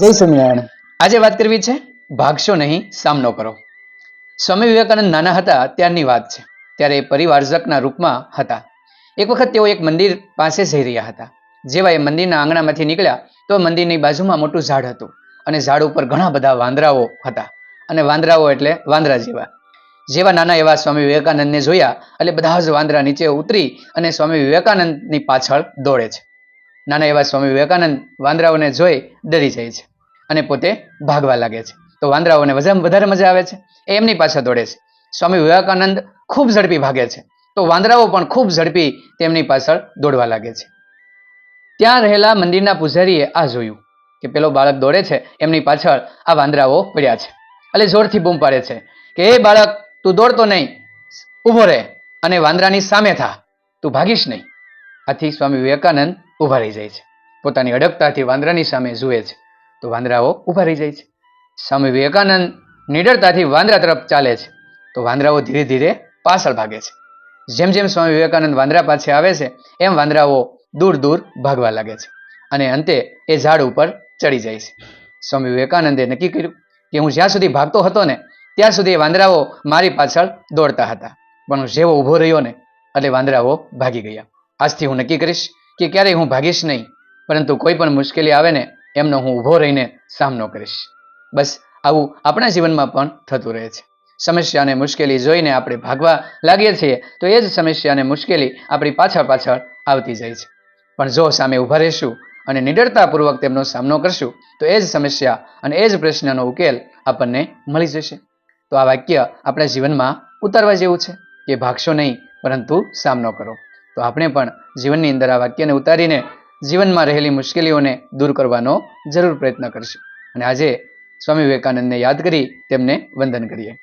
જય સ્વામિનારાયણ. આજે વાત કરવી છે, ભાગશો નહીં, સામનો કરો. સ્વામી વિવેકાનંદ નાના હતા, ત્યારની વાત છે. ત્યારે પરિવારજકના રૂપમાં હતા. એક વખત તેઓ એક મંદિર પાસે જઈ રહ્યા હતા. જેવા એ મંદિરના આંગણામાંથી નીકળ્યા, તો મંદિરની બાજુમાં મોટું ઝાડ હતું. અને ઝાડ ઉપર ઘણા બધા વાંદરાઓ હતા. અને વાંદરાઓ એટલે વાંદરા જેવા. જેવા નાના એવા સ્વામી વિવેકાનંદને જોયા, એટલે બધા જ વાંદરા નીચે ઉતરી અને સ્વામી વિવેકાનંદની પાછળ દોડે છે. નાના એવા સ્વામી વિવેકાનંદ વાંદરાઓને જોઈ ડરી જાય છે અને પોતે ભાગવા લાગે છે. તો વાંદરાઓને વધારે મજા આવે છે. એ એમની પાછળ દોડે છે. સ્વામી વિવેકાનંદ ખૂબ ઝડપી ભાગે છે. તો વાંદરાઓ પણ ખૂબ ઝડપી તેમની પાછળ દોડવા લાગે છે. ત્યાં રહેલા મંદિરના પૂજારીએ આ જોયું કે પેલો બાળક દોડે છે. એમની પાછળ આ વાંદરાઓ પડ્યા છે. એટલે જોરથી બૂમ પાડે છે કે એ બાળક, તું દોડતો નહીં. ઊભો રહે અને વાંદરાની સામે થા. તું ભાગીશ નહીં. આથી સ્વામી વિવેકાનંદ ઊભા રહી જાય છે. પોતાની અડગતાથી વાંદરાની સામે જુએ છે. તો વાંદરાઓ ઊભા રહી જાય છે. સ્વામી વિવેકાનંદ નિડરતાથી વાંદરા તરફ ચાલે છે. તો વાંદરાઓ ધીરે ધીરે પાછળ ભાગે છે. જેમ જેમ સ્વામી વિવેકાનંદ વાંદરા પાસે આવે છે, એમ વાંદરાઓ દૂર દૂર ભાગવા લાગે છે અને અંતે એ ઝાડ ઉપર ચડી જાય છે. સ્વામી વિવેકાનંદે નક્કી કર્યું કે હું જ્યાં સુધી ભાગતો હતો ને, ત્યાં સુધી વાંદરાઓ મારી પાછળ દોડતા હતા. પણ હું જેવો ઊભો રહ્યો ને, એટલે વાંદરાઓ ભાગી ગયા. આજથી હું નક્કી કરીશ કે ક્યારેય હું ભાગીશ નહીં, પરંતુ કોઈ પણ મુશ્કેલી આવે ને, એમનો હું ઊભો રહીને સામનો કરીશ. બસ, આવું આપણા જીવનમાં પણ થતું રહે છે. સમસ્યા અને મુશ્કેલી જોઈને આપણે ભાગવા લાગીએ છીએ, તો એ જ સમસ્યા અને મુશ્કેલી આપણી પાછળ પાછળ આવતી જાય છે. પણ જો સામે ઊભા રહીશું અને નિડરતાપૂર્વક તેમનો સામનો કરશું, તો એ જ સમસ્યા અને એ જ પ્રશ્નનો ઉકેલ આપણને મળી જશે. તો આ વાક્ય આપણા જીવનમાં ઉતારવા જેવું છે, કે ભાગશો નહીં, પરંતુ સામનો કરો. તો આપણે પણ જીવનની અંદર આ વાક્યને ઉતારીને જીવનમાં રહેલી મુશ્કેલીઓને દૂર કરવાનો જરૂર પ્રયત્ન કરશું. અને આજે સ્વામી વિવેકાનંદને યાદ કરી તેમને વંદન કરીએ.